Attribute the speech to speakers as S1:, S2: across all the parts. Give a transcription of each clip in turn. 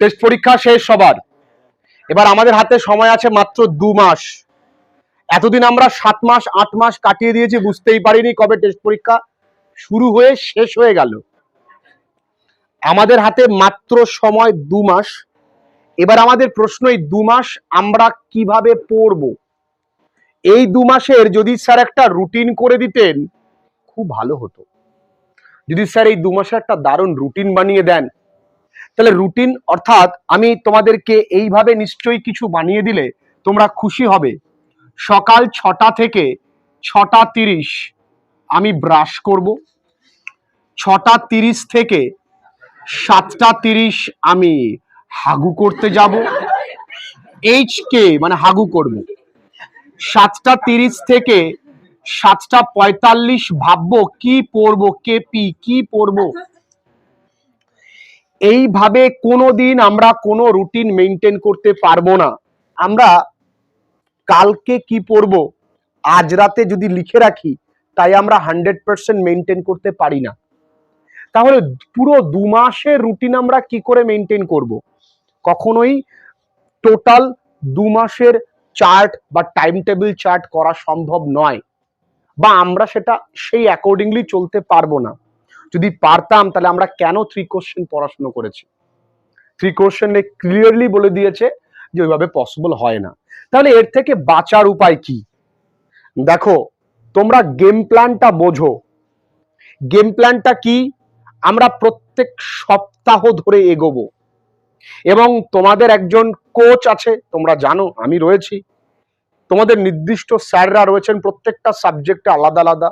S1: Test পরীক্ষা শেষ সবার এবার আমাদের হাতে সময় আছে মাত্র দু মাস। এতদিন আমরা সাত মাস, আট মাস কাটিয়ে দিয়েছি, বুঝতেই পারিনি কবে টেস্ট পরীক্ষা শুরু হয়ে শেষ হয়ে গেল। আমাদের হাতে মাত্র সময় দু মাস। এবার আমাদের প্রশ্ন এই দু মাস আমরা কীভাবে পড়ব? এই দু মাসের যদি স্যার একটা রুটিন করে দিতেন, খুব ভালো হতো। যদি স্যার এই দু মাসে একটা দারুণ রুটিন বানিয়ে দেন তাহলে রুটিন অর্থাৎ আমি তোমাদেরকে এইভাবে নিশ্চয়ই কিছু বানিয়ে দিলে তোমরা খুশি হবে। সকাল ছটা থেকে ছটা তিরিশ আমি ব্রাশ করব। ছটা তিরিশ থেকে সাতটা তিরিশ আমি হাগু করতে যাব। এইচ কে মানে হাগু করব। সাতটা তিরিশ থেকে সাতটা পঁয়তাল্লিশ ভাববো কি পড়ব কেপি কি পড়ব এইভাবে কোনোদিন আমরা কোনো রুটিন মেনটেন করতে পারব না। আমরা কালকে কি পড়ব? আজ রাতে যদি লিখে রাখি, তাই আমরা হান্ড্রেড পার্সেন্ট মেনটেন করতে পারি না। তাহলে পুরো দু মাসের রুটিন আমরা কি করে মেনটেন করব? কখনোই টোটাল দু মাসের চার্ট বা টাইম টেবিল চার্ট করা সম্ভব নয়। বা আমরা সেটা, সেই অ্যাকর্ডিংলি চলতে পারব না। যদি পারতাম, তাহলে আমরা কেন থ্রি কোশ্চেন পড়াশুনো করেছি? থ্রি কোশ্চেনে ক্লিয়ারলি বলে দিয়েছে যে ওইভাবে পসিবল হয় না। তাহলে এর থেকে বাঁচার উপায় কি? দেখো, তোমরা গেম প্ল্যানটা বোঝো। গেম প্ল্যানটা কি? আমরা প্রত্যেক সপ্তাহ ধরে এগোবো। এবং তোমাদের একজন কোচ আছে, তোমরা জানো, আমি রয়েছি। তোমাদের নির্দিষ্ট স্যাররা রয়েছেন, প্রত্যেকটা সাবজেক্টে আলাদা আলাদা।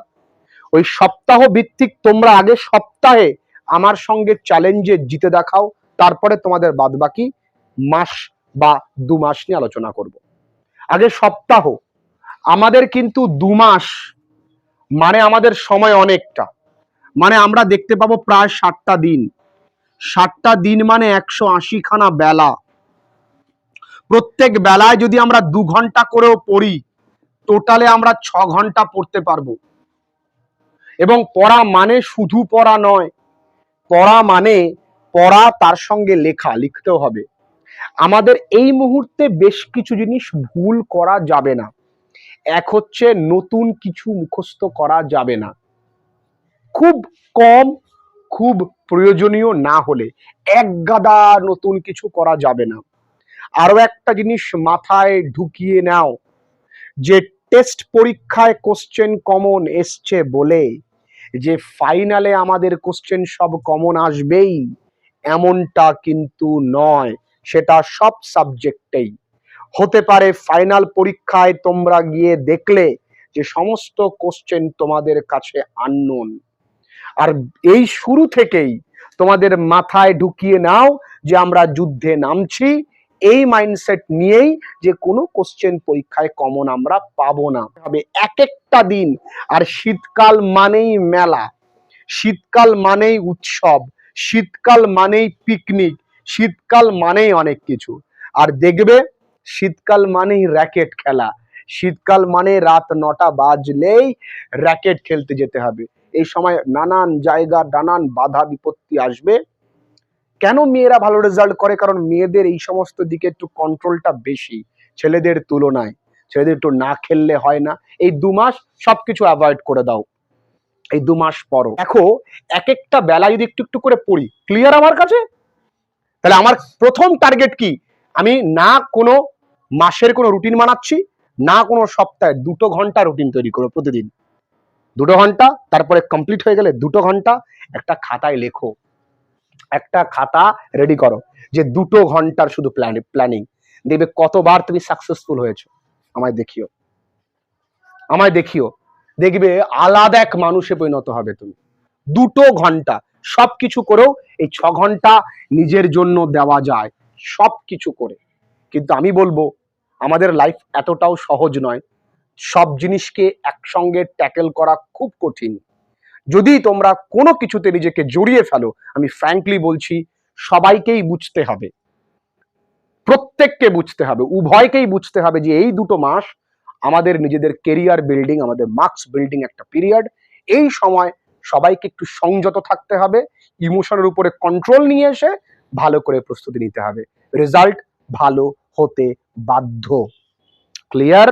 S1: ওই সপ্তাহ ভিত্তিক তোমরা আগে সপ্তাহে আমার সঙ্গে চ্যালেঞ্জে জিতে দেখাও, তারপরে তোমাদের বাদবাকি মাস বা দু মাস নিয়ে আলোচনা করব। আগে সপ্তাহ, আমাদের কিন্তু দু মাস মানে আমাদের সময় অনেকটা মানে আমরা দেখতে পাবো প্রায় ষাটটা দিন। ষাটটা দিন মানে একশো আশি খানা বেলা। প্রত্যেক বেলায় যদি আমরা দু ঘণ্টা করেও পড়ি টোটালে আমরা ছ ঘণ্টা পড়তে পারব। এবং পড়া মানে শুধু পড়া নয়, পড়া মানে পড়া তার সঙ্গে লেখা, লিখতেও হবে। আমাদের এই মুহূর্তে বেশ কিছু জিনিস ভুল করা যাবে না। এক হচ্ছে নতুন কিছু মুখস্থ করা যাবে না। খুব কম, খুব প্রয়োজনীয় না হলে এক গাদা নতুন কিছু করা যাবে না। আরও একটা জিনিস মাথায় ঢুকিয়ে নাও, যে টেস্ট পরীক্ষায় কোশ্চেন কমন এসছে বলে যে ফাইনালে আমাদের কোশ্চেন সব কমন আসবেই। এমনটা কিন্তু নয়, সেটা সব সাবজেক্টেই হতে পারে ফাইনাল পরীক্ষায় তোমরা গিয়ে দেখলে যে সমস্ত কোশ্চেন তোমাদের কাছে আননোন আর এই শুরু থেকেই তোমাদের মাথায় ঢুকিয়ে নাও যে আমরা যুদ্ধে নামছি এই মাইন্ডসেট নিয়েই যে কোনো কোশ্চেন পরীক্ষায় কমন আমরা পাবো না। হবে এক একটা দিন, আর শীতকাল মানেই মেলা। শীতকাল মানেই উৎসব, শীতকাল মানেই পিকনিক শীতকাল মানেই অনেক কিছু। আর দেখবে, শীতকাল মানেই র্যাকেট খেলা। শীতকাল মানে রাত নটা বাজলেই র্যাকেট খেলতে যেতে হবে। এই সময় নানান জায়গা, নানান বাধা বিপত্তি আসবে। কেন মেয়েরা ভালো রেজাল্ট করে? কারণ মেয়েদের এই সমস্ত দিকে একটু কন্ট্রোলটা বেশি, ছেলেদের তুলনায়। ছেলেদের একটু না খেললে হয় না। এই দু মাস সবকিছু অ্যাভয়েড করে দাও। এই দু মাস পরও। দেখো এক একটা বেলা যদি একটু একটু করে পড়ি ক্লিয়ার আমার কাছে? তাহলে আমার প্রথম টার্গেট কি? আমি না কোনো মাসের কোনো রুটিন বানাচ্ছি, না কোনো সপ্তাহে দুটো ঘণ্টা রুটিন তৈরি করো প্রতিদিন। দুটো ঘণ্টা, তারপরে কমপ্লিট হয়ে গেলে দুটো ঘণ্টা একটা খাতায় লেখো। একটা খাতা রেডি করো যে দুটো ঘণ্টার শুধু প্ল্যানিং দেখবে কতবার তুমি সাকসেসফুল হয়েছো। আমায় দেখিও। আমায় দেখিও। দেখবে আলাদা এক মানুষে পরিণত হবে তুমি। দুটো ঘণ্টা সবকিছু করেও এই ছ ঘণ্টা নিজের জন্য দেওয়া যায় সবকিছু করে। কিন্তু আমি বলব, আমাদের লাইফ এতটাও সহজ নয়। সব জিনিসকে একসঙ্গে ট্যাকেল করা খুব কঠিন। যদি তোমরা কোনো কিছুতে নিজেকে জড়িয়ে ফেলো, আমি ফ্র্যাঙ্কলি বলছি, সবাইকেই বুঝতে হবে। প্রত্যেককে বুঝতে হবে, উভয়কেই বুঝতে হবে যে এই দুটো মাস আমাদের নিজেদের কেরিয়ার বিল্ডিং আমাদের মার্কস বিল্ডিং একটা পিরিয়ড এই সময় সবাইকে একটু সংযত থাকতে হবে ইমোশনের উপরে কন্ট্রোল নিয়ে এসে ভালো করে প্রস্তুতি নিতে হবে। রেজাল্ট ভালো হতে বাধ্য। ক্লিয়ার